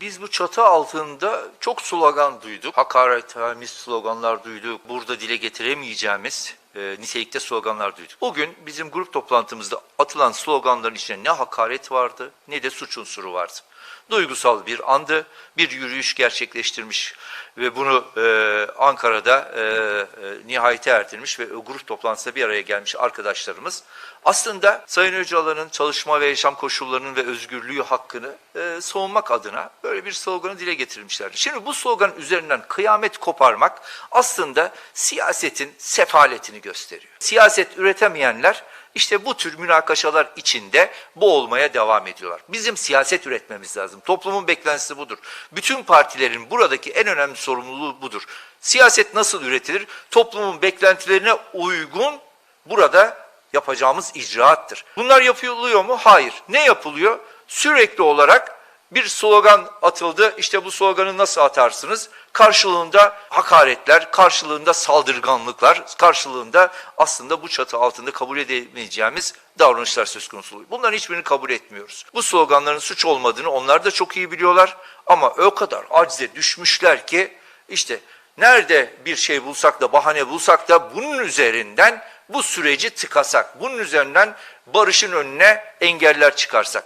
Biz bu çatı altında çok slogan duyduk. Hakaretamiz sloganlar duyduk. Burada dile getiremeyeceğimiz e, nitelikte sloganlar duyduk. Bugün bizim grup toplantımızda atılan sloganların içinde ne hakaret vardı ne de suç unsuru vardı. Duygusal bir andı, bir yürüyüş gerçekleştirmiş ve bunu e, Ankara'da e, e, nihayete erdirmiş ve o grup toplantısında bir araya gelmiş arkadaşlarımız aslında Sayın Öcalan'ın çalışma ve yaşam koşullarının ve özgürlüğü hakkını e, savunmak adına böyle bir sloganı dile getirmişlerdi. Şimdi bu slogan üzerinden kıyamet koparmak aslında siyasetin sefaletini gösteriyor. Siyaset üretemeyenler işte bu tür münakaşalar içinde boğulmaya devam ediyorlar. Bizim siyaset üretmemiz lazım. Toplumun beklentisi budur. Bütün partilerin buradaki en önemli sorumluluğu budur. Siyaset nasıl üretilir? Toplumun beklentilerine uygun burada yapacağımız icraattır. Bunlar yapılıyor mu? Hayır. Ne yapılıyor? Sürekli olarak bir slogan atıldı. İşte bu sloganı nasıl atarsınız? Karşılığında hakaretler, karşılığında saldırganlıklar, karşılığında aslında bu çatı altında kabul edemeyeceğimiz davranışlar söz konusu oluyor. Bunların hiçbirini kabul etmiyoruz. Bu sloganların suç olmadığını onlar da çok iyi biliyorlar ama o kadar acize düşmüşler ki işte nerede bir şey bulsak da bahane bulsak da bunun üzerinden bu süreci tıkasak, bunun üzerinden barışın önüne engeller çıkarsak.